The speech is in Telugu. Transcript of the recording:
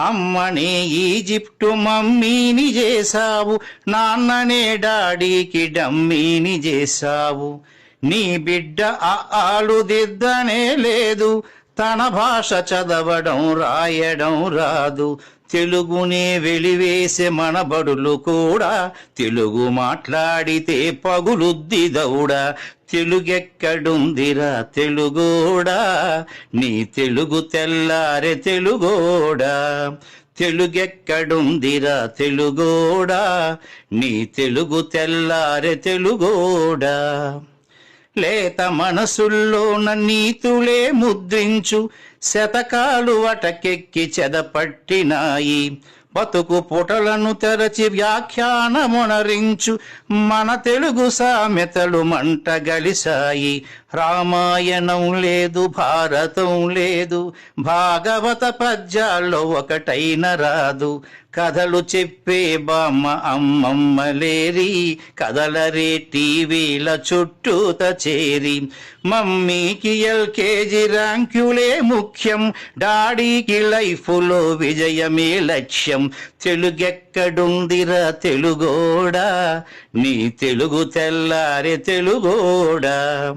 అమ్మనే ఈజిప్టు మమ్మీని చేశావు నాన్ననే డాడీకి డమ్మీని చేశావు. నీ బిడ్డ ఆలుదిద్దనే లేదు తన భాష చదవడం రాయడం రాదు. తెలుగునే వెలివేసే మన బడులు కూడా తెలుగు మాట్లాడితే పగులుద్ది దౌడా. తెలుగెక్కడుందిరా తెలుగోడా? నీ తెలుగు తెల్లారె తెలుగోడా? తెలుగెక్కడుందిరా తెలుగోడా? నీ తెలుగు తెల్లారె తెలుగోడా? లేత మనసుల్లోన నీతులే ముద్రించు శతకాలు అటకెక్కి చెదపట్టినాయి. బతుకు పుటలను తెరచి వ్యాఖ్యానమునరించు మన తెలుగు సామెతలు మంట గలిసాయి రామాయణం లేదు భారతం లేదు భాగవత పద్యాల్లో ఒకటైన రాదు. కథలు చెప్పే బామ్మ అమ్మమ్మ లేరి కథలరే టీవీల చుట్టూత చేరి. మమ్మీకి ఎల్కేజీ ర్యాంకులే ముఖ్యం డాడీకి లైఫ్లో విజయమే లక్ష్యం. తెలుగెక్కడుందిరా తెలుగోడా నీ తెలుగు తెల్లారే తెలుగోడా.